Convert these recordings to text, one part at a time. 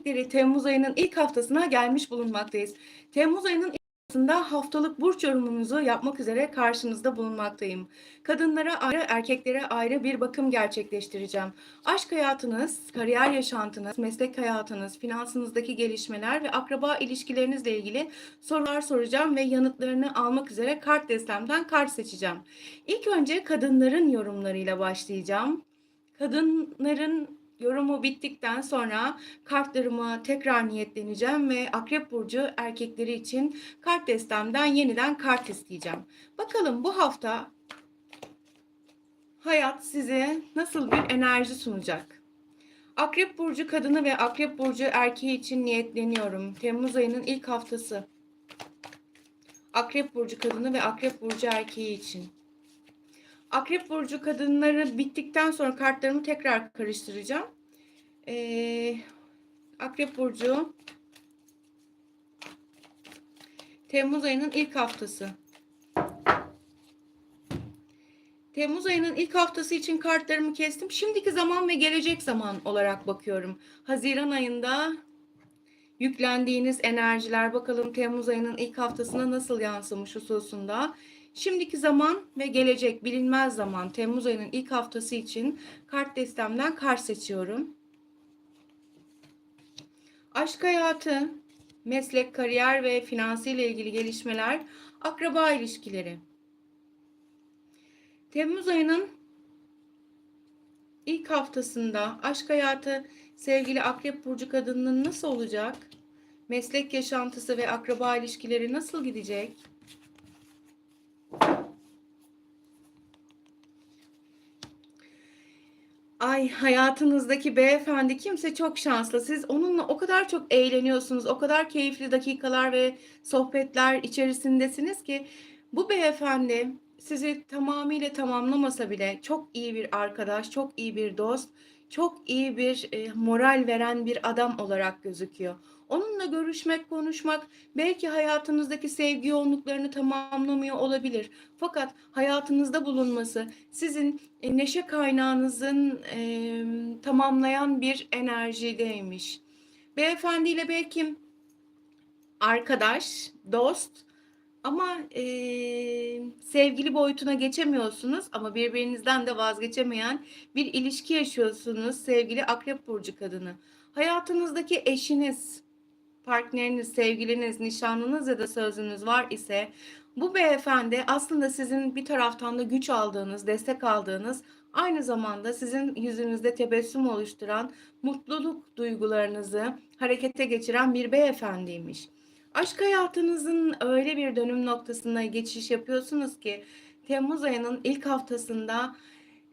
erkekleri Temmuz ayının ilk haftasına gelmiş bulunmaktayız. Temmuz ayının ilk haftasında haftalık burç yorumumuzu yapmak üzere karşınızda bulunmaktayım. Kadınlara ayrı, erkeklere ayrı bir bakım gerçekleştireceğim. Aşk hayatınız, kariyer yaşantınız, meslek hayatınız, finansınızdaki gelişmeler ve akraba ilişkilerinizle ilgili sorular soracağım ve yanıtlarını almak üzere kart destemden kart seçeceğim. İlk önce kadınların yorumlarıyla başlayacağım. Kadınların yorumu bittikten sonra kartlarıma tekrar niyetleneceğim ve Akrep Burcu erkekleri için kart destemden yeniden kart isteyeceğim. Bakalım bu hafta hayat size nasıl bir enerji sunacak? Akrep Burcu kadını ve Akrep Burcu erkeği için niyetleniyorum. Temmuz ayının ilk haftası. Akrep Burcu kadını ve Akrep Burcu erkeği için. Akrep burcu kadınları bittikten sonra kartlarımı tekrar karıştıracağım. Ee, Akrep burcu Temmuz ayının ilk haftası. Temmuz ayının ilk haftası için kartlarımı kestim. Şimdiki zaman ve gelecek zaman olarak bakıyorum. Haziran ayında yüklendiğiniz enerjiler bakalım Temmuz ayının ilk haftasına nasıl yansımış hususunda. Şimdiki zaman ve gelecek bilinmez zaman Temmuz ayının ilk haftası için kart destemden kart seçiyorum. Aşk hayatı, meslek, kariyer ve finansiyle ilgili gelişmeler, akraba ilişkileri. Temmuz ayının ilk haftasında aşk hayatı sevgili Akrep Burcu kadının nasıl olacak? Meslek yaşantısı ve akraba ilişkileri nasıl gidecek? Ay hayatınızdaki beyefendi kimse çok şanslı. Siz onunla o kadar çok eğleniyorsunuz, o kadar keyifli dakikalar ve sohbetler içerisindesiniz ki bu beyefendi sizi tamamıyla tamamlamasa bile çok iyi bir arkadaş, çok iyi bir dost, çok iyi bir e, moral veren bir adam olarak gözüküyor. Onunla görüşmek, konuşmak belki hayatınızdaki sevgi yoğunluklarını tamamlamıyor olabilir. Fakat hayatınızda bulunması sizin e, neşe kaynağınızın e, tamamlayan bir enerjideymiş. Beyefendiyle belki arkadaş, dost ama e, sevgili boyutuna geçemiyorsunuz ama birbirinizden de vazgeçemeyen bir ilişki yaşıyorsunuz sevgili Akrep Burcu kadını. Hayatınızdaki eşiniz, partneriniz, sevgiliniz, nişanlınız ya da sözünüz var ise bu beyefendi aslında sizin bir taraftan da güç aldığınız, destek aldığınız, aynı zamanda sizin yüzünüzde tebessüm oluşturan, mutluluk duygularınızı harekete geçiren bir beyefendiymiş. Aşk hayatınızın öyle bir dönüm noktasına geçiş yapıyorsunuz ki Temmuz ayının ilk haftasında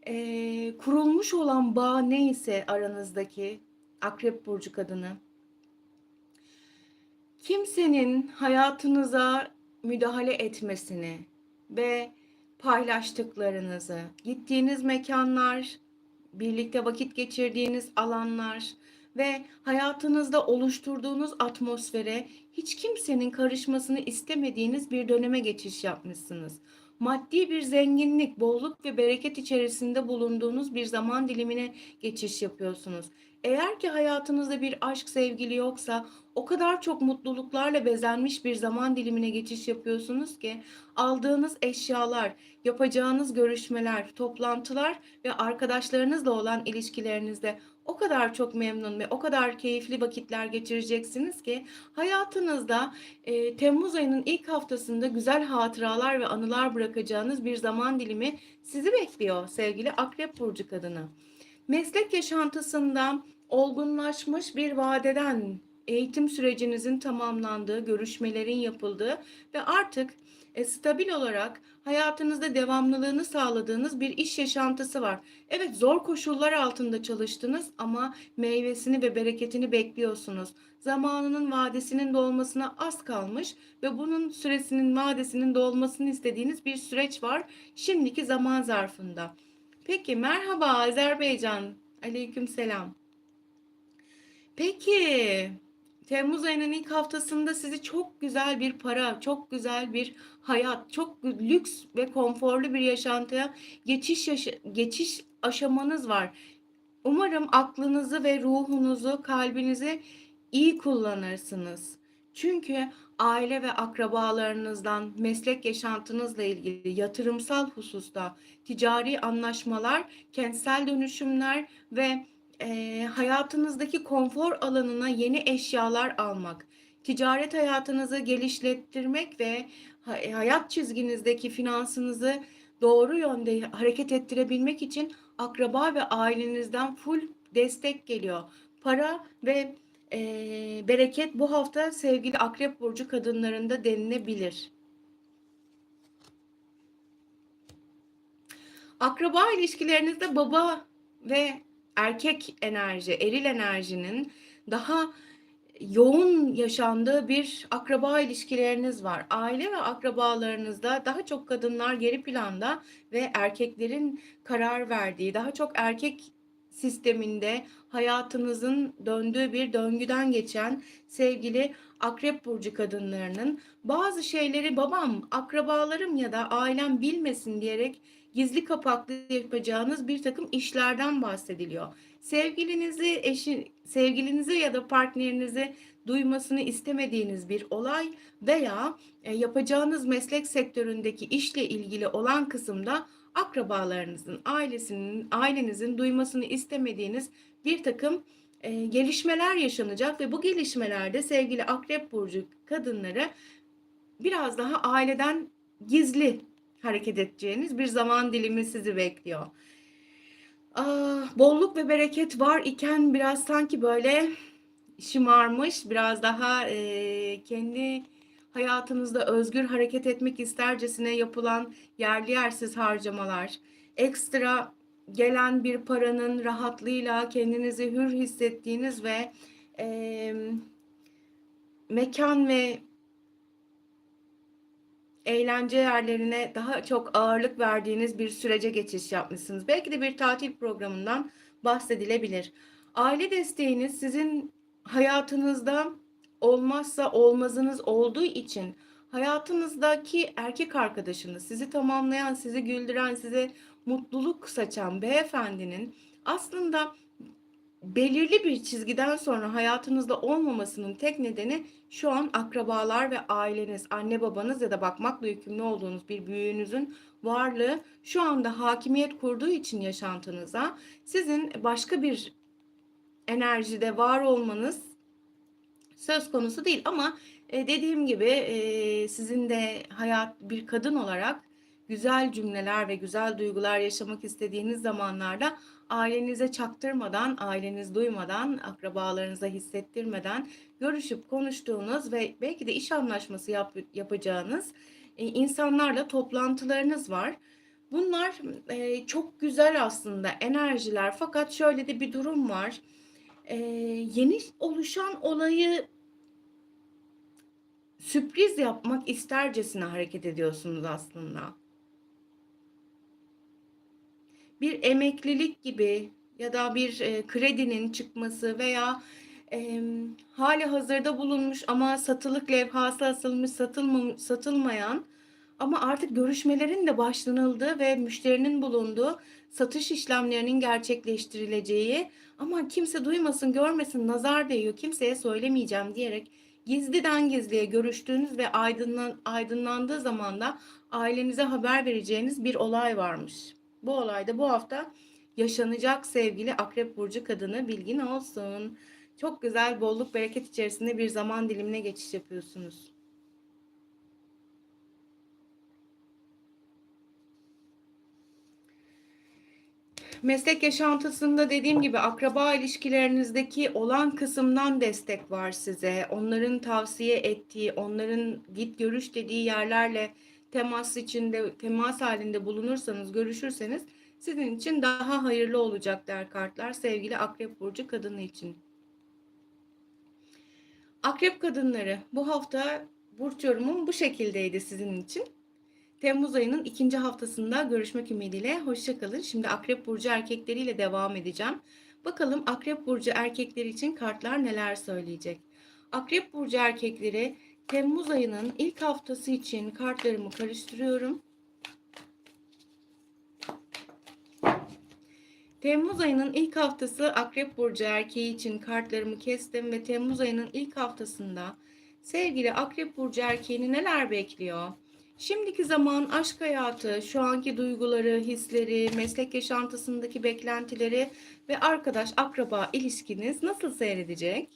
e, kurulmuş olan bağ neyse aranızdaki Akrep Burcu kadını kimsenin hayatınıza müdahale etmesini ve paylaştıklarınızı, gittiğiniz mekanlar, birlikte vakit geçirdiğiniz alanlar ve hayatınızda oluşturduğunuz atmosfere hiç kimsenin karışmasını istemediğiniz bir döneme geçiş yapmışsınız. Maddi bir zenginlik, bolluk ve bereket içerisinde bulunduğunuz bir zaman dilimine geçiş yapıyorsunuz. Eğer ki hayatınızda bir aşk sevgili yoksa o kadar çok mutluluklarla bezenmiş bir zaman dilimine geçiş yapıyorsunuz ki aldığınız eşyalar, yapacağınız görüşmeler, toplantılar ve arkadaşlarınızla olan ilişkilerinizde o kadar çok memnun ve o kadar keyifli vakitler geçireceksiniz ki hayatınızda e, Temmuz ayının ilk haftasında güzel hatıralar ve anılar bırakacağınız bir zaman dilimi sizi bekliyor sevgili Akrep Burcu kadını. Meslek yaşantısında olgunlaşmış bir vadeden eğitim sürecinizin tamamlandığı, görüşmelerin yapıldığı ve artık e, stabil olarak hayatınızda devamlılığını sağladığınız bir iş yaşantısı var. Evet zor koşullar altında çalıştınız ama meyvesini ve bereketini bekliyorsunuz. Zamanının vadesinin dolmasına az kalmış ve bunun süresinin vadesinin dolmasını istediğiniz bir süreç var şimdiki zaman zarfında. Peki merhaba Azerbaycan. Aleyküm selam. Peki Temmuz ayının ilk haftasında sizi çok güzel bir para, çok güzel bir hayat, çok lüks ve konforlu bir yaşantıya geçiş yaşa geçiş aşamanız var. Umarım aklınızı ve ruhunuzu, kalbinizi iyi kullanırsınız. Çünkü aile ve akrabalarınızdan, meslek yaşantınızla ilgili yatırımsal hususta ticari anlaşmalar, kentsel dönüşümler ve e, hayatınızdaki konfor alanına yeni eşyalar almak, ticaret hayatınızı geliştirmek ve hayat çizginizdeki finansınızı doğru yönde hareket ettirebilmek için akraba ve ailenizden full destek geliyor. Para ve e, bereket bu hafta sevgili Akrep Burcu kadınlarında denilebilir. Akraba ilişkilerinizde baba ve erkek enerji, eril enerjinin daha yoğun yaşandığı bir akraba ilişkileriniz var. Aile ve akrabalarınızda daha çok kadınlar geri planda ve erkeklerin karar verdiği, daha çok erkek sisteminde hayatınızın döndüğü bir döngüden geçen sevgili akrep burcu kadınlarının bazı şeyleri babam, akrabalarım ya da ailem bilmesin diyerek gizli kapaklı yapacağınız bir takım işlerden bahsediliyor. Sevgilinizi, eşi, sevgilinizi ya da partnerinizi duymasını istemediğiniz bir olay veya e, yapacağınız meslek sektöründeki işle ilgili olan kısımda akrabalarınızın, ailesinin, ailenizin duymasını istemediğiniz bir takım e, gelişmeler yaşanacak ve bu gelişmelerde sevgili Akrep Burcu kadınları biraz daha aileden gizli hareket edeceğiniz bir zaman dilimi sizi bekliyor. Ah, bolluk ve bereket var iken biraz sanki böyle şımarmış, biraz daha e, kendi hayatınızda özgür hareket etmek istercesine yapılan yerli yersiz harcamalar, ekstra gelen bir paranın rahatlığıyla kendinizi hür hissettiğiniz ve e, mekan ve eğlence yerlerine daha çok ağırlık verdiğiniz bir sürece geçiş yapmışsınız. Belki de bir tatil programından bahsedilebilir. Aile desteğiniz sizin hayatınızda olmazsa olmazınız olduğu için hayatınızdaki erkek arkadaşınız, sizi tamamlayan, sizi güldüren, size mutluluk saçan beyefendinin aslında belirli bir çizgiden sonra hayatınızda olmamasının tek nedeni şu an akrabalar ve aileniz, anne babanız ya da bakmakla yükümlü olduğunuz bir büyüğünüzün varlığı şu anda hakimiyet kurduğu için yaşantınıza sizin başka bir enerjide var olmanız söz konusu değil ama e, dediğim gibi e, sizin de hayat bir kadın olarak güzel cümleler ve güzel duygular yaşamak istediğiniz zamanlarda ailenize çaktırmadan, aileniz duymadan, akrabalarınıza hissettirmeden görüşüp konuştuğunuz ve belki de iş anlaşması yap, yapacağınız e, insanlarla toplantılarınız var. Bunlar e, çok güzel aslında enerjiler fakat şöyle de bir durum var. E, yeni oluşan olayı sürpriz yapmak istercesine hareket ediyorsunuz aslında. Bir emeklilik gibi ya da bir e, kredinin çıkması veya e, hali hazırda bulunmuş ama satılık levhası asılmış satılmamış, satılmayan ama artık görüşmelerin de başlanıldığı ve müşterinin bulunduğu satış işlemlerinin gerçekleştirileceği ama kimse duymasın görmesin nazar değiyor kimseye söylemeyeceğim diyerek gizliden gizliye görüştüğünüz ve aydınlan, aydınlandığı zaman da ailenize haber vereceğiniz bir olay varmış. Bu olayda bu hafta yaşanacak sevgili Akrep Burcu kadını bilgin olsun. Çok güzel bolluk bereket içerisinde bir zaman dilimine geçiş yapıyorsunuz. Meslek yaşantısında dediğim gibi akraba ilişkilerinizdeki olan kısımdan destek var size. Onların tavsiye ettiği, onların git görüş dediği yerlerle temas içinde temas halinde bulunursanız, görüşürseniz sizin için daha hayırlı olacak der kartlar sevgili Akrep burcu kadını için. Akrep kadınları bu hafta burç yorumum bu şekildeydi sizin için. Temmuz ayının ikinci haftasında görüşmek ümidiyle hoşçakalın. Şimdi Akrep Burcu erkekleriyle devam edeceğim. Bakalım Akrep Burcu erkekleri için kartlar neler söyleyecek. Akrep Burcu erkekleri Temmuz ayının ilk haftası için kartlarımı karıştırıyorum. Temmuz ayının ilk haftası Akrep Burcu erkeği için kartlarımı kestim ve Temmuz ayının ilk haftasında sevgili Akrep Burcu erkeğini neler bekliyor? Şimdiki zaman aşk hayatı, şu anki duyguları, hisleri, meslek yaşantısındaki beklentileri ve arkadaş akraba ilişkiniz nasıl seyredecek?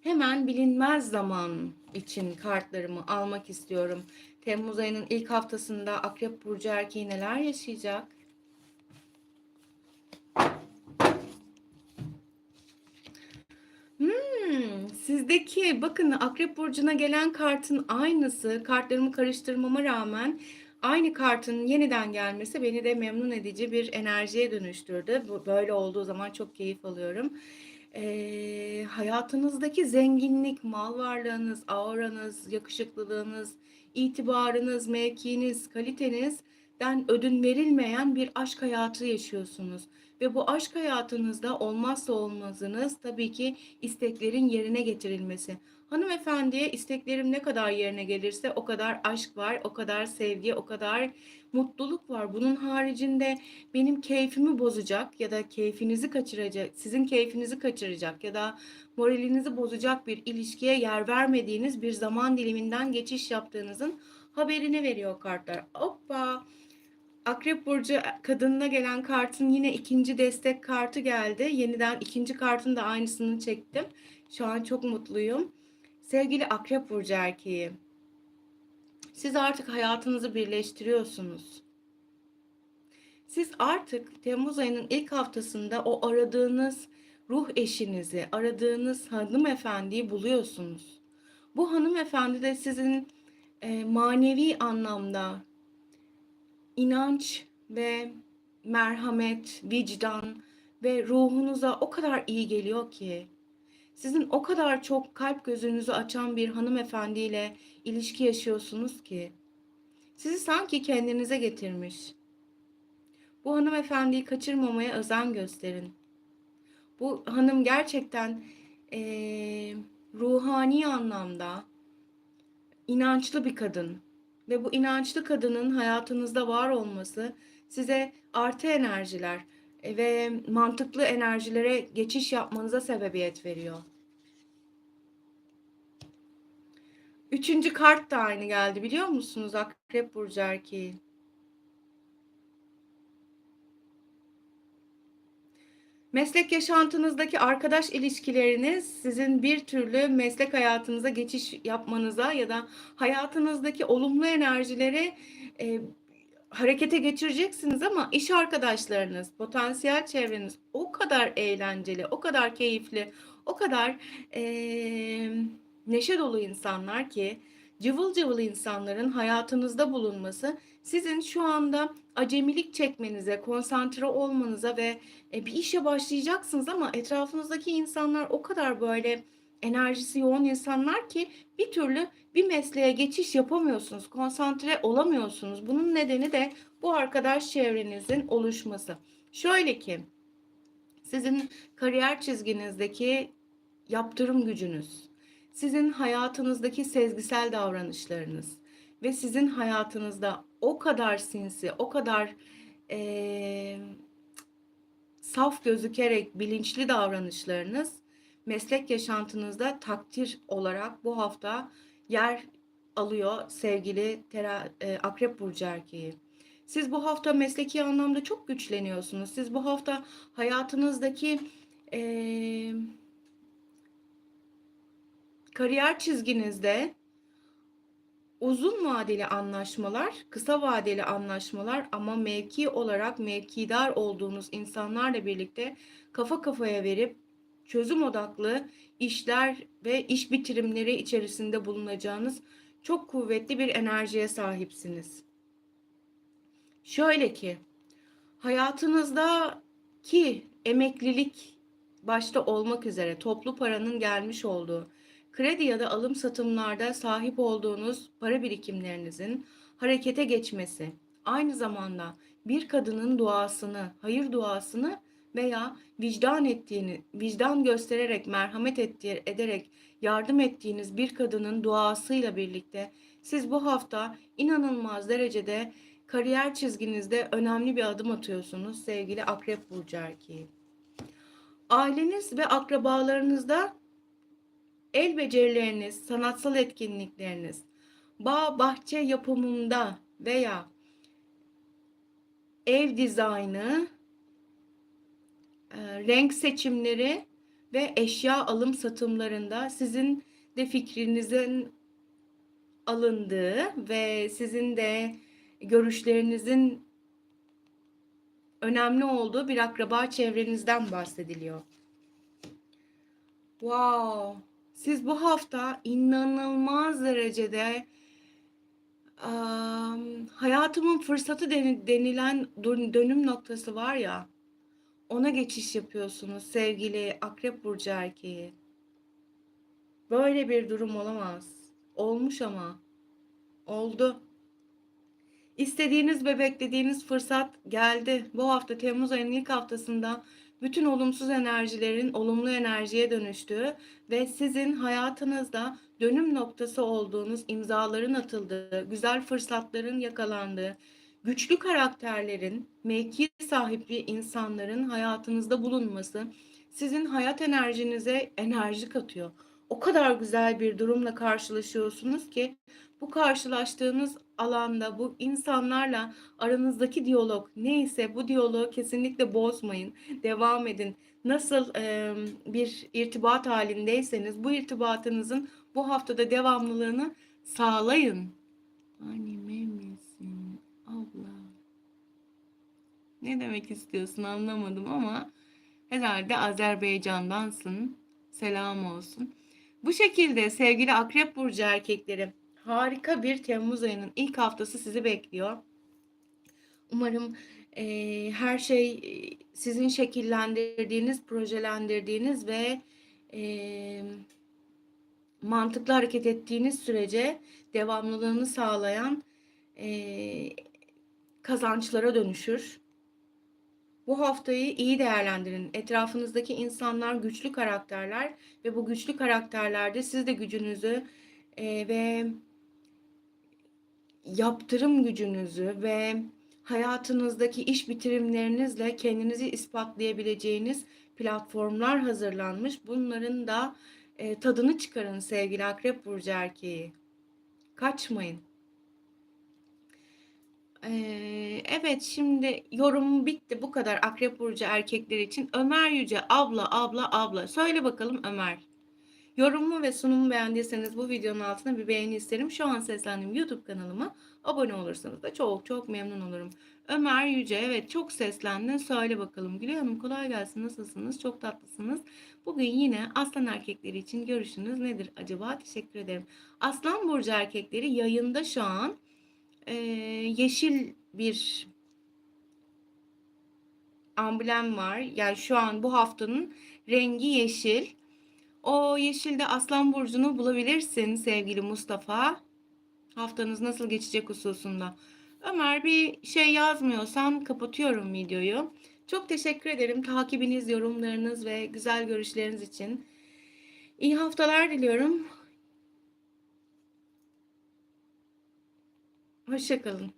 Hemen bilinmez zaman için kartlarımı almak istiyorum. Temmuz ayının ilk haftasında Akrep Burcu erkeği neler yaşayacak? Sizdeki bakın Akrep Burcu'na gelen kartın aynısı. Kartlarımı karıştırmama rağmen aynı kartın yeniden gelmesi beni de memnun edici bir enerjiye dönüştürdü. Bu böyle olduğu zaman çok keyif alıyorum. Ee, hayatınızdaki zenginlik, mal varlığınız, auranız, yakışıklılığınız, itibarınız, mevkiniz, kalitenizden ödün verilmeyen bir aşk hayatı yaşıyorsunuz. Ve bu aşk hayatınızda olmazsa olmazınız tabii ki isteklerin yerine getirilmesi. Hanımefendiye isteklerim ne kadar yerine gelirse o kadar aşk var, o kadar sevgi, o kadar mutluluk var. Bunun haricinde benim keyfimi bozacak ya da keyfinizi kaçıracak, sizin keyfinizi kaçıracak ya da moralinizi bozacak bir ilişkiye yer vermediğiniz bir zaman diliminden geçiş yaptığınızın haberini veriyor kartlar. Hoppa! Akrep Burcu kadınına gelen kartın yine ikinci destek kartı geldi. Yeniden ikinci kartın da aynısını çektim. Şu an çok mutluyum. Sevgili Akrep Burcu erkeği, siz artık hayatınızı birleştiriyorsunuz. Siz artık Temmuz ayının ilk haftasında o aradığınız ruh eşinizi, aradığınız hanımefendiyi buluyorsunuz. Bu hanımefendi de sizin e, manevi anlamda inanç ve merhamet, vicdan ve ruhunuza o kadar iyi geliyor ki sizin o kadar çok kalp gözünüzü açan bir hanımefendiyle ilişki yaşıyorsunuz ki sizi sanki kendinize getirmiş. Bu hanımefendiyi kaçırmamaya özen gösterin. Bu hanım gerçekten e, ruhani anlamda inançlı bir kadın ve bu inançlı kadının hayatınızda var olması size artı enerjiler e, ve mantıklı enerjilere geçiş yapmanıza sebebiyet veriyor. Üçüncü kart da aynı geldi biliyor musunuz? Akrep Burcu erkeği. Meslek yaşantınızdaki arkadaş ilişkileriniz sizin bir türlü meslek hayatınıza geçiş yapmanıza ya da hayatınızdaki olumlu enerjileri e, harekete geçireceksiniz ama iş arkadaşlarınız, potansiyel çevreniz o kadar eğlenceli, o kadar keyifli, o kadar e, neşe dolu insanlar ki cıvıl cıvıl insanların hayatınızda bulunması sizin şu anda acemilik çekmenize, konsantre olmanıza ve e, bir işe başlayacaksınız ama etrafınızdaki insanlar o kadar böyle enerjisi yoğun insanlar ki bir türlü bir mesleğe geçiş yapamıyorsunuz, konsantre olamıyorsunuz. Bunun nedeni de bu arkadaş çevrenizin oluşması. Şöyle ki sizin kariyer çizginizdeki yaptırım gücünüz, sizin hayatınızdaki sezgisel davranışlarınız ve sizin hayatınızda o kadar sinsi, o kadar e, saf gözükerek bilinçli davranışlarınız meslek yaşantınızda takdir olarak bu hafta yer alıyor sevgili tera, e, Akrep Burcu erkeği. Siz bu hafta mesleki anlamda çok güçleniyorsunuz. Siz bu hafta hayatınızdaki e, kariyer çizginizde uzun vadeli anlaşmalar, kısa vadeli anlaşmalar ama mevki olarak mevkidar olduğunuz insanlarla birlikte kafa kafaya verip çözüm odaklı işler ve iş bitirimleri içerisinde bulunacağınız çok kuvvetli bir enerjiye sahipsiniz. Şöyle ki hayatınızdaki emeklilik başta olmak üzere toplu paranın gelmiş olduğu kredi ya da alım satımlarda sahip olduğunuz para birikimlerinizin harekete geçmesi, aynı zamanda bir kadının duasını, hayır duasını veya vicdan ettiğini, vicdan göstererek, merhamet ettiği, ederek yardım ettiğiniz bir kadının duasıyla birlikte siz bu hafta inanılmaz derecede kariyer çizginizde önemli bir adım atıyorsunuz sevgili Akrep Burcu erkeği. Aileniz ve akrabalarınızda el becerileriniz, sanatsal etkinlikleriniz, bağ bahçe yapımında veya ev dizaynı, e, renk seçimleri ve eşya alım satımlarında sizin de fikrinizin alındığı ve sizin de görüşlerinizin önemli olduğu bir akraba çevrenizden bahsediliyor. Wow! Siz bu hafta inanılmaz derecede am, hayatımın fırsatı deni- denilen dön- dönüm noktası var ya, ona geçiş yapıyorsunuz sevgili Akrep Burcu erkeği. Böyle bir durum olamaz. Olmuş ama. Oldu. İstediğiniz ve beklediğiniz fırsat geldi. Bu hafta Temmuz ayının ilk haftasında bütün olumsuz enerjilerin olumlu enerjiye dönüştüğü ve sizin hayatınızda dönüm noktası olduğunuz imzaların atıldığı, güzel fırsatların yakalandığı, güçlü karakterlerin, mevki sahibi insanların hayatınızda bulunması sizin hayat enerjinize enerji katıyor. O kadar güzel bir durumla karşılaşıyorsunuz ki bu karşılaştığınız alanda bu insanlarla aranızdaki diyalog neyse bu diyaloğu kesinlikle bozmayın. Devam edin. Nasıl e, bir irtibat halindeyseniz bu irtibatınızın bu haftada devamlılığını sağlayın. Anneme misin abla? Ne demek istiyorsun anlamadım ama herhalde Azerbaycan'dansın. Selam olsun. Bu şekilde sevgili Akrep Burcu erkekleri harika bir Temmuz ayının ilk haftası sizi bekliyor. Umarım eee, her şey eee, sizin şekillendirdiğiniz, projelendirdiğiniz ve eee, mantıklı hareket ettiğiniz sürece devamlılığını sağlayan eee, kazançlara dönüşür. Bu haftayı iyi değerlendirin. Etrafınızdaki insanlar güçlü karakterler ve bu güçlü karakterlerde siz de gücünüzü eee, ve yaptırım gücünüzü ve hayatınızdaki iş bitirimlerinizle kendinizi ispatlayabileceğiniz platformlar hazırlanmış. Bunların da e, tadını çıkarın sevgili Akrep Burcu erkeği. Kaçmayın. Evet şimdi yorumum bitti bu kadar Akrep Burcu erkekler için. Ömer Yüce abla abla abla. Söyle bakalım Ömer. Yorumumu ve sunumu beğendiyseniz bu videonun altına bir beğeni isterim. Şu an seslendiğim YouTube kanalıma abone olursanız da çok çok memnun olurum. Ömer Yüce evet çok seslendin. Söyle bakalım. Gülay Hanım kolay gelsin. Nasılsınız? Çok tatlısınız. Bugün yine aslan erkekleri için görüşünüz nedir acaba? Teşekkür ederim. Aslan burcu erkekleri yayında şu an e, yeşil bir amblem var. Yani şu an bu haftanın rengi yeşil. O yeşilde Aslan Burcu'nu bulabilirsin sevgili Mustafa. Haftanız nasıl geçecek hususunda. Ömer bir şey yazmıyorsan kapatıyorum videoyu. Çok teşekkür ederim takibiniz, yorumlarınız ve güzel görüşleriniz için. İyi haftalar diliyorum. Hoşçakalın.